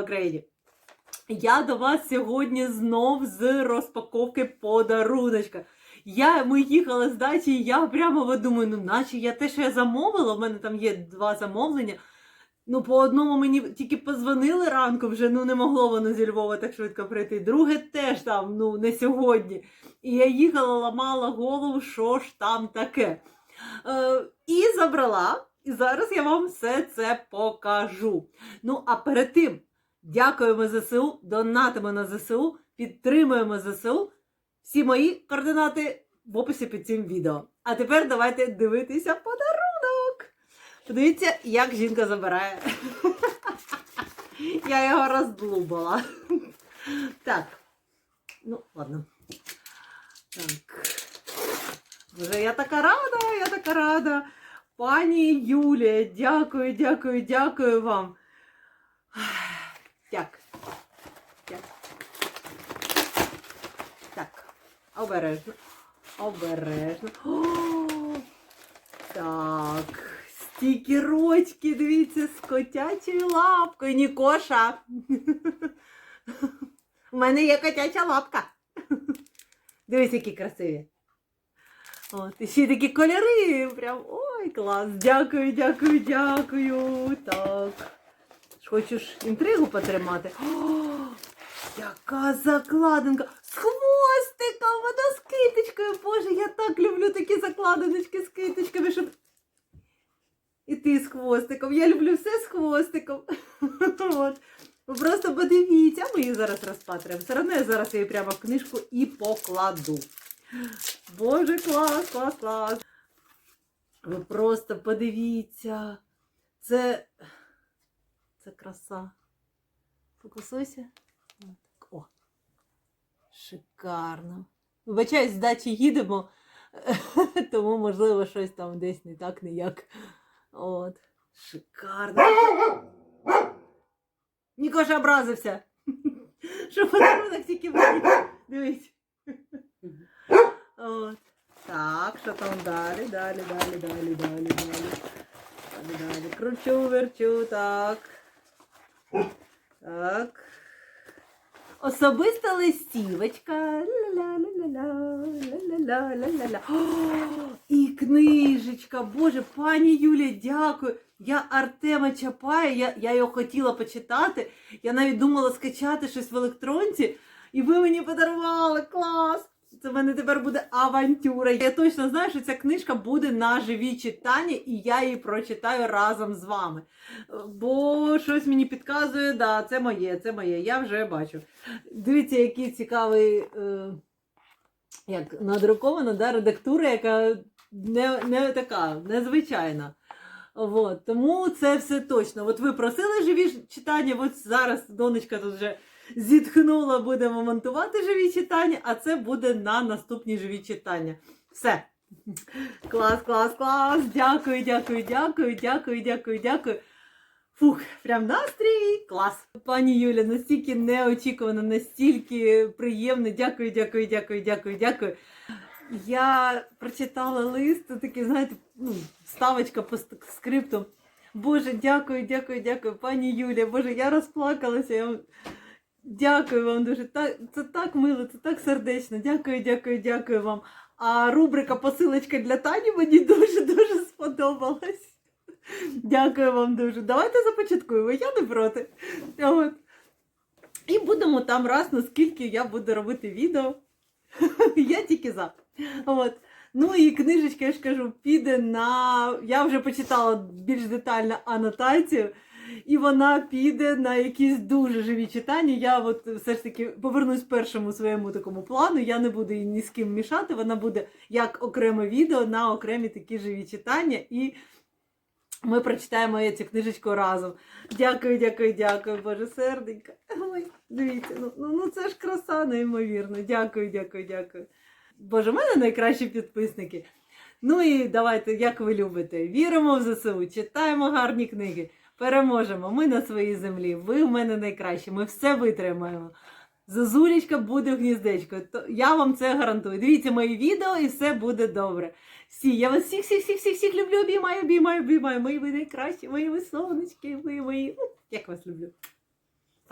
Україні. Я до вас сьогодні знов з розпаковки подаруночка. Я, ми їхали з дачі, і я прямо думаю, ну наче я те, що я замовила, в мене там є два замовлення. Ну, по одному мені тільки позвонили ранку, вже ну не могло воно зі Львова так швидко прийти. Друге теж там, ну не сьогодні. І я їхала, ламала голову, що ж там таке. Е, і забрала. І зараз я вам все це покажу. Ну, а перед тим дякуємо ЗСУ, донатимо на ЗСУ, підтримуємо ЗСУ. Всі мої координати в описі під цим відео. А тепер давайте дивитися подарунок. Подивіться, як жінка забирає. Я його роздлубала. Так. Ну, ладно. Так. Вже я така рада, я така рада. Пані Юлія, дякую, дякую, дякую вам. Так. Так. Так. Обережно. Обережно. О, так. Стікерочки, дивіться, з котячою лапкою. Нікоша. У мене є котяча лапка. Дивись, які красиві. От, і ще такі кольори. Прям ой, клас. Дякую, дякую, дякую. Так. Хочеш інтригу потримати? О, яка закладинка! З хвостиком, вона з китичкою. Боже, я так люблю такі закладиночки з китичками, щоб. І ти з хвостиком. Я люблю все з хвостиком. От. Просто подивіться, а ми її зараз розпатримо. Все одно я зараз її прямо в книжку і покладу. Боже, клас, клас, клас. Ви просто подивіться. Це. Це краса. Фокусуйся. О. Шикарно. Вибачаюсь, з дачі їдемо, тому, можливо, щось там десь не так, не як. От. Шикарно. Нікоша образився. Що подарунок тільки мені. Дивись. От. Так, що там далі, далі, далі, далі, далі, далі. Далі, далі. Кручу, верчу, так. Так. Особиста листівочка. Ля-ля-ля-ля-ля, ля-ля-ля-ля-ля-ля. І книжечка. Боже, пані Юлія, дякую. Я Артема Чапая, я, я його хотіла почитати. Я навіть думала скачати щось в електронці, і ви мені подарували в мене тепер буде авантюра. Я точно знаю, що ця книжка буде на живі читання, і я її прочитаю разом з вами. Бо щось мені підказує, да, це моє, це моє, я вже бачу. Дивіться, який цікавий, е, як надрукована да, редактура, яка не, не така, незвичайна. От, тому це все точно. От ви просили живі читання, от зараз донечка тут вже зітхнула, будемо монтувати живі читання, а це буде на наступні живі читання. Все. Клас, клас, клас. Дякую, дякую, дякую, дякую, дякую, дякую. Фух, прям настрій. Клас. Пані Юля, настільки неочікувано, настільки приємно. Дякую, дякую, дякую, дякую, дякую. Я прочитала лист, такий, знаєте, ну, ставочка по скрипту. Боже, дякую, дякую, дякую, пані Юля. Боже, я розплакалася. Я... Дякую вам дуже. Так, це так мило, це так сердечно. Дякую, дякую, дякую вам. А рубрика посилочка для Тані мені дуже-дуже сподобалась. Дякую вам дуже. Давайте започаткуємо, я не проти. От. І будемо там раз, наскільки я буду робити відео. Я тільки за. От. Ну і книжечка, я ж кажу, піде на. Я вже почитала більш детально анотацію, і вона піде на якісь дуже живі читання. Я от все ж таки повернусь першому своєму такому плану. Я не буду її ні з ким мішати. Вона буде як окреме відео на окремі такі живі читання. І ми прочитаємо цю книжечку разом. Дякую, дякую, дякую, Боже, серденька. Ой, дивіться, ну, ну, ну це ж краса, неймовірно. Дякую, дякую, дякую. Боже, в мене найкращі підписники. Ну і давайте, як ви любите, віримо в ЗСУ, читаємо гарні книги, переможемо. Ми на своїй землі. Ви в мене найкращі. Ми все витримаємо. Зозулечка буде гніздечко. То я вам це гарантую. Дивіться мої відео і все буде добре. Всі, я вас всіх, всіх, всіх, всіх, всіх люблю, обіймаю, обіймаю, обіймаю. Мої ви найкращі, мої ви сонечки, ви мої. Як вас люблю.